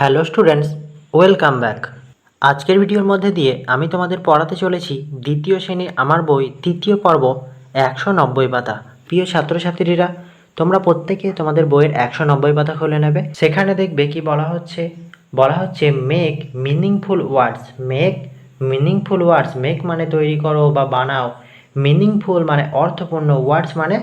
Hello students, welcome back. আজকের ভিডিওর মধ্যে দিয়ে আমি তোমাদের পড়াতে চলেছি দ্বিতীয় শ্রেণির আমার বই তৃতীয় পর্ব একশো নব্বই পাতা। প্রিয় ছাত্রছাত্রীরা, তোমরা প্রত্যেকে তোমাদের বইয়ের একশো নব্বই পাতা খুলে নেবে। সেখানে দেখবে কি বলা হচ্ছে? বলা হচ্ছে make meaningful words make meaningful words make মানে তৈরি করো বা বানাও। মিনিংফুল মানে অর্থপূর্ণ। ওয়ার্ডস মানে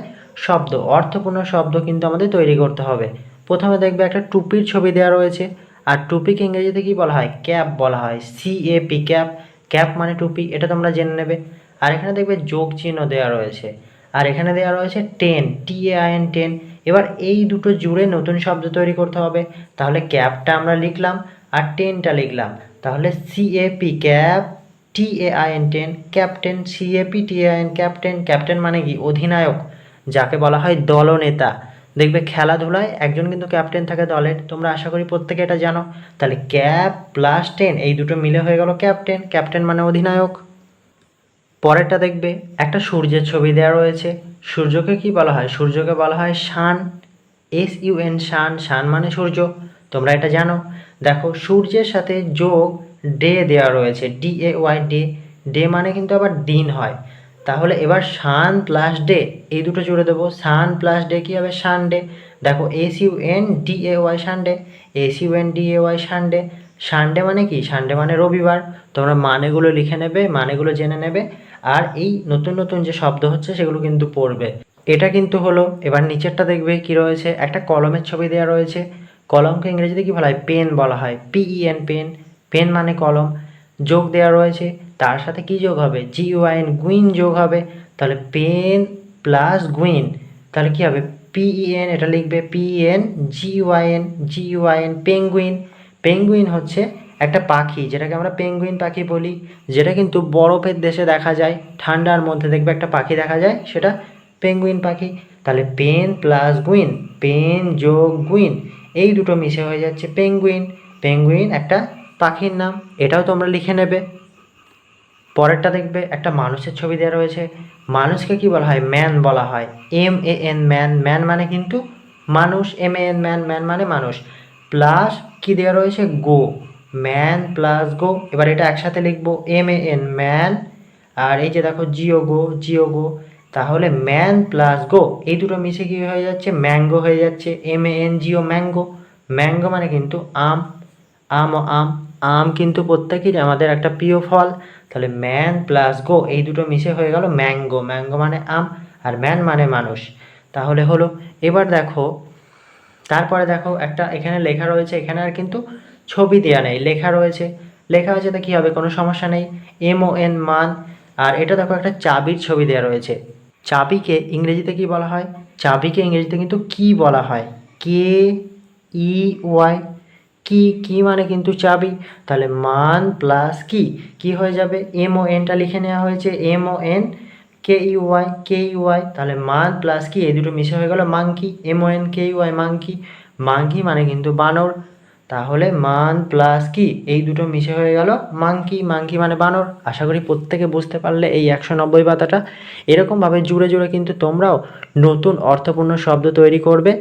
শব্দ। অর্থপূর্ণ শব্দ কিন্তু আমাদের তৈরি করতে হবে। প্রথমে দেখবে একটা টুপির ছবি দেওয়া রয়েছে। আর টুপিকে ইংরেজিতে কি বলা হয়? ক্যাপ বলা হয়। C A P cap cap মানে টুপি এটা তোমরা জেনে নেবে। আর এখানে দেখবে যোগ চিহ্ন দেওয়া রয়েছে। আর এখানে দেওয়া রয়েছে ten T A I N ten এবার এই দুটো জুড়ে নতুন শব্দ তৈরি করতে হবে। তাহলে ক্যাপটা আমরা লিখলাম আর টেনটা লিখলাম। তাহলে C A P cap T A I N ten captain C A P T A I N captain captain মানে কি? অধিনায়ক, যাকে বলা হয় দলনেতা। দেখবে খেলাধুলায় একজন কিন্তু ক্যাপ্টেন থাকে দলের তোমরা আশা করি প্রত্যেকে এটা জানো। তাহলে ক্যাপ প্লাস টেন এই দুটো মিলে হয়ে গেল ক্যাপ্টেন ক্যাপ্টেন মানে অধিনায়ক। পরেরটা দেখবে, একটা সূর্যের ছবি দেওয়া রয়েছে। সূর্যকে কি বলা হয়? সূর্যকে বলা হয় sun. S U N sun. Sun মানে সূর্য। তোমরা এটা জানো। দেখো, সূর্যের সাথে যোগ ডে দেওয়া রয়েছে। D A Y day day মানে কিন্তু আবার দিন হয়। তাহলে এবার সান প্লাস ডে এই দুটো জুড়ে দেবো। সান প্লাস ডে কী হবে? সানডে দেখো S U N D A Y Sunday S U N D A Y Sunday Sunday মানে কি? সানডে মানে রবিবার। তোমরা মানেগুলো লিখে নেবে, মানেগুলো জেনে নেবে। আর এই নতুন নতুন যে শব্দ হচ্ছে, সেগুলো কিন্তু পড়বে। এটা কিন্তু হলো, এবার নিচেরটা দেখবে কি রয়েছে? একটা কলমের ছবি দেওয়া রয়েছে। কলমকে ইংরেজিতে কি বলা হয়? পেন বলা হয়। পিই এন পেন পেন মানে কলম। যোগ দেওয়া রয়েছে। তার সাথে কি যোগ হবে? জি ওয়াইন গুইন যোগ হবে। তাহলে পেন প্লাস গুইন। তাহলে কি হবে? পিইএন এটা লিখবে P N G Y N G Y N penguin penguin হচ্ছে একটা পাখি, যেটাকে আমরা পেঙ্গুইন পাখি বলি, যেটা কিন্তু বরফের দেশে দেখা যায়। ঠান্ডার মধ্যে দেখবে একটা পাখি দেখা যায়, সেটা পেঙ্গুইন পাখি। তাহলে পেন প্লাস গুইন, পেন যোগ গুইন, এই দুটো মিশে হয়ে যাচ্ছে পেঙ্গুইন পেঙ্গুইন একটা পাখির নাম, এটাও তোমরা লিখে নেবে। পরেরটা দেখবে, একটা মানুষের ছবি দেওয়া রয়েছে। মানুষকে কি বলা হয়? ম্যান বলা হয়। M A N man man মানে কিন্তু মানুষ। M A N man man মানে মানুষ। প্লাস কি দেওয়া রয়েছে? গো ম্যান প্লাস গো এবার এটা একসাথে লিখব। এম এ এন ম্যান আর এই যে দেখো জিও গো জিও গো তাহলে ম্যান প্লাস গো এই দুটো মিশে কি হয়ে যাচ্ছে? ম্যাঙ্গো হয়ে যাচ্ছে। M A N G O mango mango মানে কিন্তু আম। আম ও আম। আম কিন্তু প্রত্যেকেরই আমাদের একটা প্রিয় ফল। তাহলে ম্যান প্লাস গো এই দুটো মিশে হয়ে গেল ম্যাঙ্গো ম্যাঙ্গো মানে আম আর ম্যান মানে মানুষ। তাহলে হলো, এবার দেখো, তারপরে দেখো একটা এখানে লেখা রয়েছে, এখানে আর কিন্তু ছবি দেওয়া নেই, লেখা রয়েছে। লেখা হয়েছে তো কী হবে, কোনো সমস্যা নেই। এম ও এন মান, আর এটা দেখো একটা চাবির ছবি দেওয়া রয়েছে। চাবিকে ইংরেজিতে কি বলা হয়? চাবিকে ইংরেজিতে কিন্তু কি বলা হয়? কে ই ওয়াই কি কি মানে কিন্তু চাবি? তাহলে মান প্লাস কি? কি হয়ে যাবে? এম ও এনটা লিখে নেওয়া হয়েছে M O N K U Y K U Y তাহলে মান প্লাস কি? এই দুটো মিশে হয়ে গেল monkey M O N K U Y monkey. Monkey মানে কিন্তু বানর। তাহলে মান প্লাস কি? এই দুটো মিশে হয়ে গেল। মাংকি মাংকি মানে বানর? আশা করি প্রত্যেকে বুঝতে পারলে এই একশো নব্বই পাতাটা। এরকমভাবে জুড়ে জুড়ে কিন্তু তোমরাও নতুন অর্থপূর্ণ শব্দ তৈরি করবে।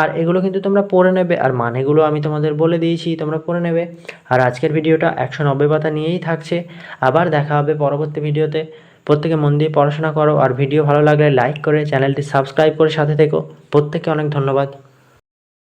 আর এগুলো কিন্তু তোমরা পড়ে নেবে। আর মানেগুলো আমি তোমাদের বলে দিয়েছি, তোমরা পড়ে নেবে। আর আজকের ভিডিওটা একশো নব্বই পাতা নিয়েই থাকছে। আবার দেখা হবে পরবর্তী ভিডিওতে। প্রত্যেকে মন দিয়ে পড়াশোনা করো। আর ভিডিও ভালো লাগলে লাইক করে চ্যানেলটি সাবস্ক্রাইব করে সাথে থেকো। প্রত্যেককে অনেক ধন্যবাদ।